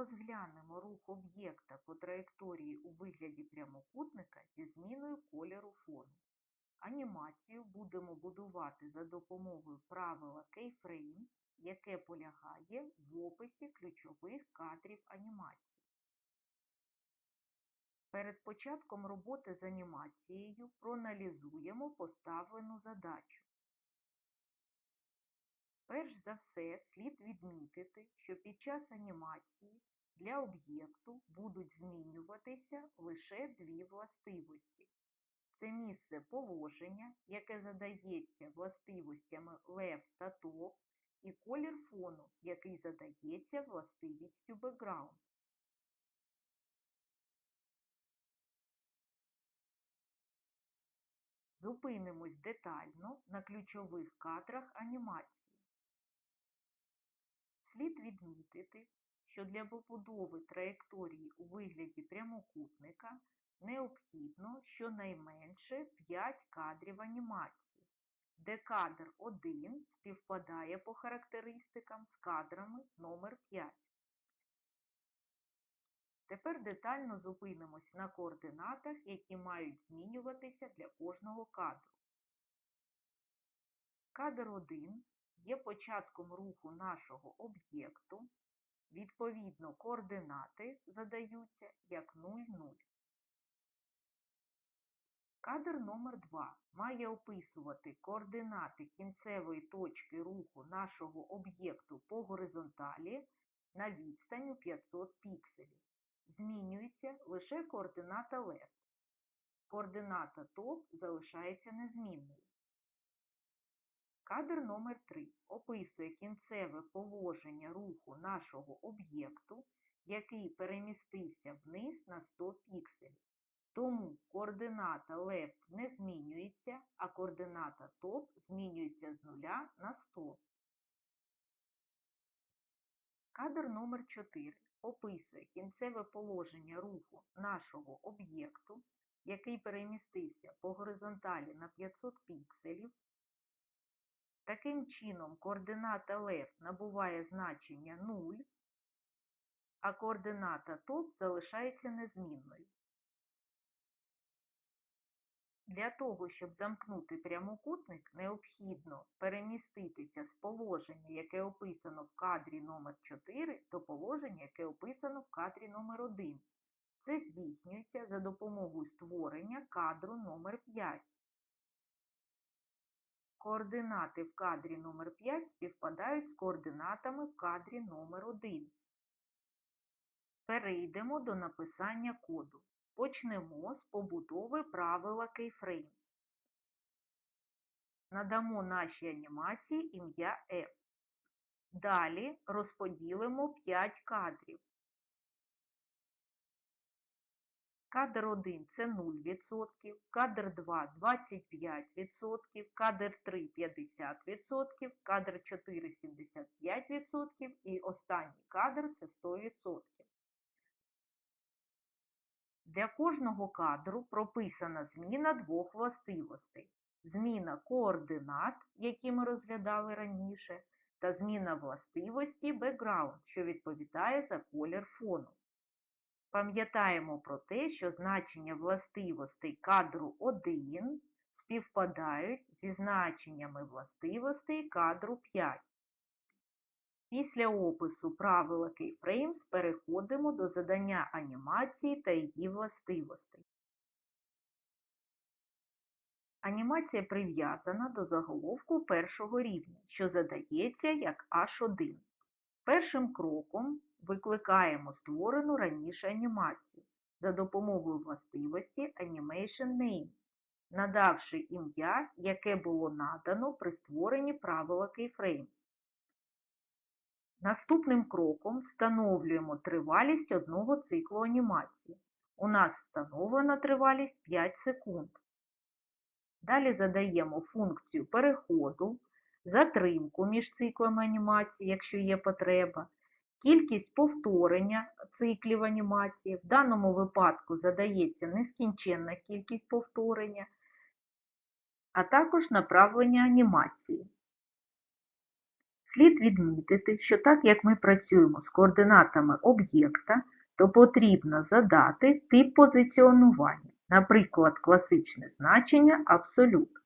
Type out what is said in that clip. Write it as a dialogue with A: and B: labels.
A: Розглянемо рух об'єкта по траєкторії у вигляді прямокутника зі зміною кольору фону. Анімацію будемо будувати за допомогою правила Keyframe, яке полягає в описі ключових кадрів анімації. Перед початком роботи з анімацією проаналізуємо поставлену задачу. Перш за все, слід відмітити, що під час анімації для об'єкту будуть змінюватися лише дві властивості. Це місце положення, яке задається властивостями left та top, і колір фону, який задається властивістю background. Зупинимось детально на ключових кадрах анімації. Слід відмітити, що для побудови траєкторії у вигляді прямокутника необхідно щонайменше 5 кадрів анімації, де кадр 1 співпадає по характеристикам з кадрами номер 5. Тепер детально зупинимось на координатах, які мають змінюватися для кожного кадру. Кадр 1 є початком руху нашого об'єкту. Відповідно, координати задаються як 0,0. Кадр номер 2 має описувати координати кінцевої точки руху нашого об'єкту по горизонталі на відстаню 500 пікселів. Змінюється лише координата left. Координата top залишається незмінною. Кадр номер 3 описує кінцеве положення руху нашого об'єкту, який перемістився вниз на 100 пікселів. Тому координата left не змінюється, а координата top змінюється з 0 на 100. Кадр номер 4 описує кінцеве положення руху нашого об'єкту, який перемістився по горизонталі на 500 пікселів. Таким чином, координата left набуває значення 0, а координата top залишається незмінною. Для того, щоб замкнути прямокутник, необхідно переміститися з положення, яке описано в кадрі номер 4 до положення, яке описано в кадрі номер 1 Це здійснюється за допомогою створення кадру номер 5 Координати в кадрі номер 5 співпадають з координатами в кадрі номер 1 Перейдемо до написання коду. Почнемо з побудови правила Keyframes. Надамо нашій анімації ім'я F. Далі розподілимо 5 кадрів. Кадр 1 це 0%, кадр 2 25%, кадр 3 50%, кадр 4 75% і останній кадр це 100%. Для кожного кадру прописана зміна двох властивостей: зміна координат, які ми розглядали раніше, та зміна властивості background, що відповідає за колір фону. Пам'ятаємо про те, що значення властивостей кадру 1 співпадають зі значеннями властивостей кадру 5. Після опису правила Keyframes переходимо до задання анімації та її властивостей. Анімація прив'язана до заголовку першого рівня, що задається як H1. Першим кроком викликаємо створену раніше анімацію за допомогою властивості Animation Name, надавши ім'я, яке було надано при створенні правила Keyframes. Наступним кроком встановлюємо тривалість одного циклу анімації. У нас встановлена тривалість 5 секунд. Далі задаємо функцію переходу, затримку між циклами анімації, якщо є потреба, кількість повторення циклів анімації. В даному випадку задається нескінченна кількість повторення, а також направлення анімації. Слід відмітити, що так як ми працюємо з координатами об'єкта, то потрібно задати тип позиціонування, наприклад, класичне значення абсолют.